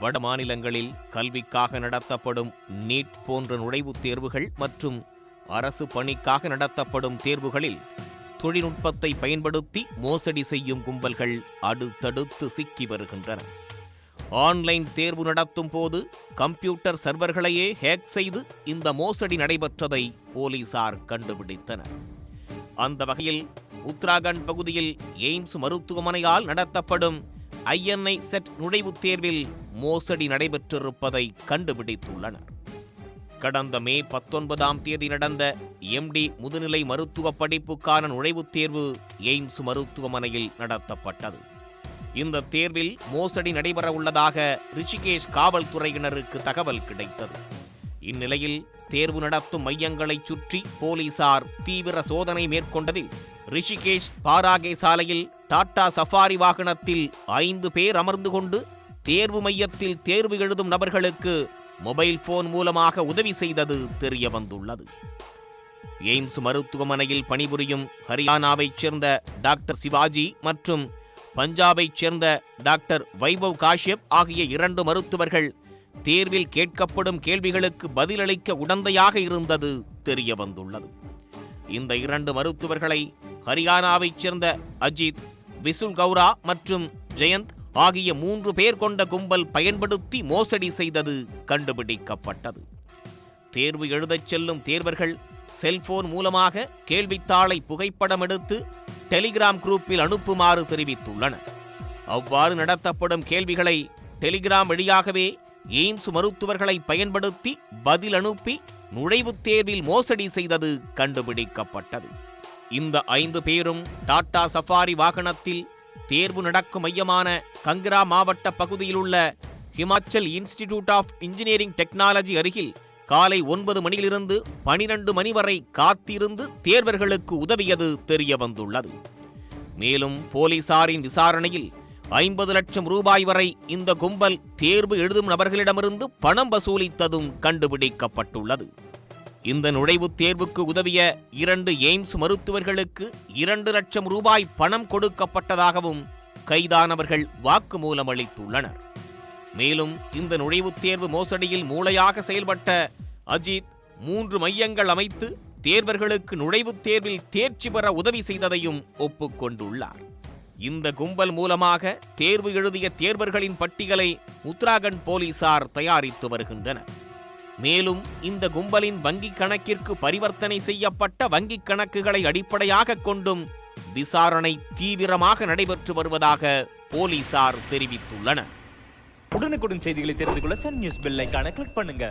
வட மாநிலங்களில் கல்விக்காக நடத்தப்படும் நீட் போன்ற நுழைவுத் தேர்வுகள் மற்றும் அரசு பணிக்காக நடத்தப்படும் தேர்வுகளில் தொழில்நுட்பத்தை பயன்படுத்தி மோசடி செய்யும் கும்பல்கள் அடுத்தடுத்து சிக்கி வருகின்றன. ஆன்லைன் தேர்வு நடத்தும் போது கம்ப்யூட்டர் சர்வர்களையே ஹேக் செய்து இந்த மோசடி நடைபெற்றதை போலீசார் கண்டுபிடித்தனர். அந்த வகையில் உத்தராகண்ட் பகுதியில் எய்ம்ஸ் மருத்துவமனையால் நடத்தப்படும் ஐஎன்ஐ செட் நுழைவுத் தேர்வில் மோசடி நடைபெற்றிருப்பதை கண்டுபிடித்துள்ளனர். கடந்த மே பத்தொன்பதாம் தேதி நடந்த எம்டி முதுநிலை மருத்துவ படிப்புக்கான நுழைவுத் தேர்வு எய்ம்ஸ் மருத்துவமனையில் நடத்தப்பட்டது. இந்த தேர்வில் மோசடி நடைபெற உள்ளதாக ரிஷிகேஷ் காவல்துறையினருக்கு தகவல் கிடைத்தது. இந்நிலையில் தேர்வு நடத்தும் மையங்களைச் சுற்றி போலீசார் தீவிர சோதனை மேற்கொண்டதில் ரிஷிகேஷ் பாராகே சாலையில் டாடா சஃபாரி வாகனத்தில் ஐந்து பேர் அமர்ந்து கொண்டு தேர்வு மையத்தில் தேர்வு எழுதும் நபர்களுக்கு மொபைல் போன் மூலமாக உதவி செய்தது தெரிய வந்துள்ளது எய்ம்ஸ் மருத்துவமனையில் பணிபுரியும் ஹரியானாவைச் சேர்ந்த டாக்டர் சிவாஜி மற்றும் பஞ்சாபைச் சேர்ந்த டாக்டர் வைபவ் காஷ்யப் ஆகிய இரண்டு மருத்துவர்கள் தேர்வில் கேட்கப்படும் கேள்விகளுக்கு பதிலளிக்க உடந்தையாக இருந்தது தெரிய வந்துள்ளது இந்த இரண்டு மருத்துவர்களை ஹரியானாவைச் சேர்ந்த அஜித் விசுல் கௌரா மற்றும் ஜெயந்த் ஆகிய மூன்று பேர் கொண்ட கும்பல் பயன்படுத்தி மோசடி செய்தது கண்டுபிடிக்கப்பட்டது. தேர்வு எழுதச் செல்லும் தேர்வர்கள் செல்போன் மூலமாக கேள்வித்தாளை புகைப்படம் எடுத்து டெலிகிராம் குரூப்பில் அனுப்புமாறு தெரிவித்துள்ளனர். அவ்வாறு நடத்தப்படும் கேள்விகளை டெலிகிராம் வழியாகவே எய்ம்ஸ் மருத்துவர்களை பயன்படுத்தி பதில் அனுப்பி நுழைவுத் தேர்வில் மோசடி செய்தது கண்டுபிடிக்கப்பட்டது. இந்த ஐந்து பேரும் டாடா சஃபாரி வாகனத்தில் தேர்வு நடக்கும் மையமான கங்க்ரா மாவட்ட பகுதியில் உள்ள Himachal institute of engineering technology அருகில் காலை ஒன்பது மணியிலிருந்து பனிரெண்டு மணி வரை காத்திருந்து தேர்வர்களுக்கு உதவியது தெரிய வந்துள்ளது மேலும் போலீசாரின் விசாரணையில் ஐம்பது லட்சம் ரூபாய் வரை இந்த கும்பல் தேர்வு எழுதும் நபர்களிடமிருந்து பணம் வசூலித்ததும் கண்டுபிடிக்கப்பட்டுள்ளது. இந்த நுழைவுத் தேர்வுக்கு உதவிய இரண்டு எய்ம்ஸ் மருத்துவர்களுக்கு இரண்டு லட்சம் ரூபாய் பணம் கொடுக்கப்பட்டதாகவும் கைதானவர்கள் வாக்குமூலம் அளித்துள்ளனர். மேலும் இந்த நுழைவுத் தேர்வு மோசடியில் மூளையாக செயல்பட்ட அஜித் மூன்று மையங்கள் அமைத்து தேர்வர்களுக்கு நுழைவுத் தேர்வில் தேர்ச்சி பெற உதவி செய்ததையும் ஒப்புக்கொண்டுள்ளார் இந்த கும்பல் மூலமாக தேர்வு எழுதிய தேர்வர்களின் பட்டியலை உத்தராகண்ட் போலீசார் தயாரித்து வருகின்றனர். மேலும் இந்த கும்பலின் வங்கிக் கணக்கிற்கு பரிவர்த்தனை செய்யப்பட்ட வங்கிக் கணக்குகளை அடிப்படையாக கொண்டும் விசாரணை தீவிரமாக நடைபெற்று வருவதாக போலீசார் தெரிவித்துள்ளனர். உடனுக்குடன் செய்திகளை தெரிந்து கொள்ள சன் நியூஸ் பெல்லைக்கான கிளிக் பண்ணுங்க.